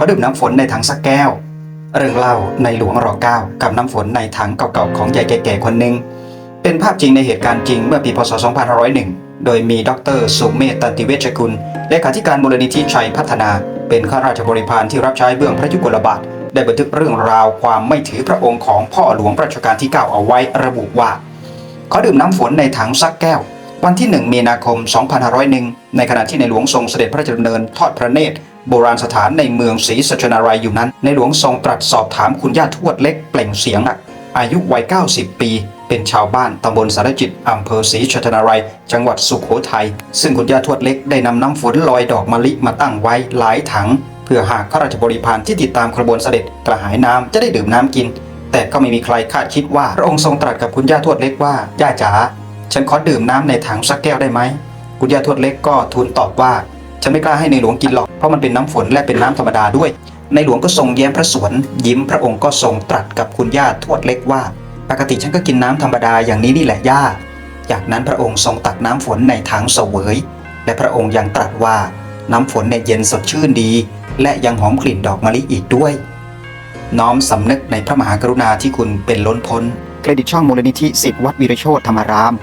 ขอดื่มน้ำฝนในถังสักแก้ว เรื่องเล่าในหลวงรอเก้ากับน้ำฝนในถังเก่าๆของยายแก่ๆคนหนึ่งเป็นภาพจริงในเหตุการณ์จริงเมื่อปีพศ 2501 โดยมีดรสุเมธตันติเวชกุลเลขาธิการมูลนิธิชัยพัฒนา เป็นข้าราชบริพารที่รับใช้เบื้องพระยุคลบาท ได้บันทึกเรื่องราวความไม่ถือพระองค์ของพ่อหลวงรัชกาลที่9เอาไว้ระบุว่าเขอดื่มน้ำฝนในถังซักแก้ว วันที่ 1 มีนาคม 2501 ในขณะที่ในหลวงทรงเสด็จพระราชดำเนินทอดพระเนตร โบราณสถานในเมืองศรีสัชนารายอยู่นั้น ในหลวงทรงตรัสสอบถามคุณย่าทวดเล็กเปล่งเสียงหนักอายุวัย 90 ปี เป็นชาวบ้านตำบลสารจิตอำเภอศรีชัชนารายจังหวัดสุโขทัย ซึ่งคุณย่าทวดเล็กได้นำน้ำฝนลอยดอกมะลิมาตั้งไว้หลายถัง เพื่อหากข้าราชบริพารที่ติดตามขบวนเสด็จกระหายน้ำจะได้ดื่มน้ำกิน แต่ก็ไม่มีใครคาดคิดว่าพระองค์ทรงตรัสกับคุณย่าทวดเล็กว่า ย่าจ๋า ฉันขอดื่มน้ำในถังสักแก้วได้ไหม คุณย่าทวดเล็กก็ทูลตอบว่า ฉันไม่กล้าให้ในหลวงกินหรอก เพราะมันเป็นน้ำฝนและเป็นน้ำธรรมดาด้วย ในหลวงก็ทรงแย้มพระสวนยิ้มพระองค์ก็ทรงตรัสกับคุณย่าทวดเล็กว่า ปกติฉันก็กินน้ำธรรมดาอย่างนี้นี่แหละย่า จากนั้นพระองค์ทรงตักน้ำฝนในถังเสวย และพระองค์ยังตรัสว่าน้ำฝนเนี่ยเย็นสดชื่นดี และยังหอมกลิ่นดอกมะลิอีกด้วย น้อมสำนึกในพระมหากรุณาที่คุณเป็นล้นพ้นเครดิตช่องมูลนิธิสิทธิวัดวีรโชตธรรมาราม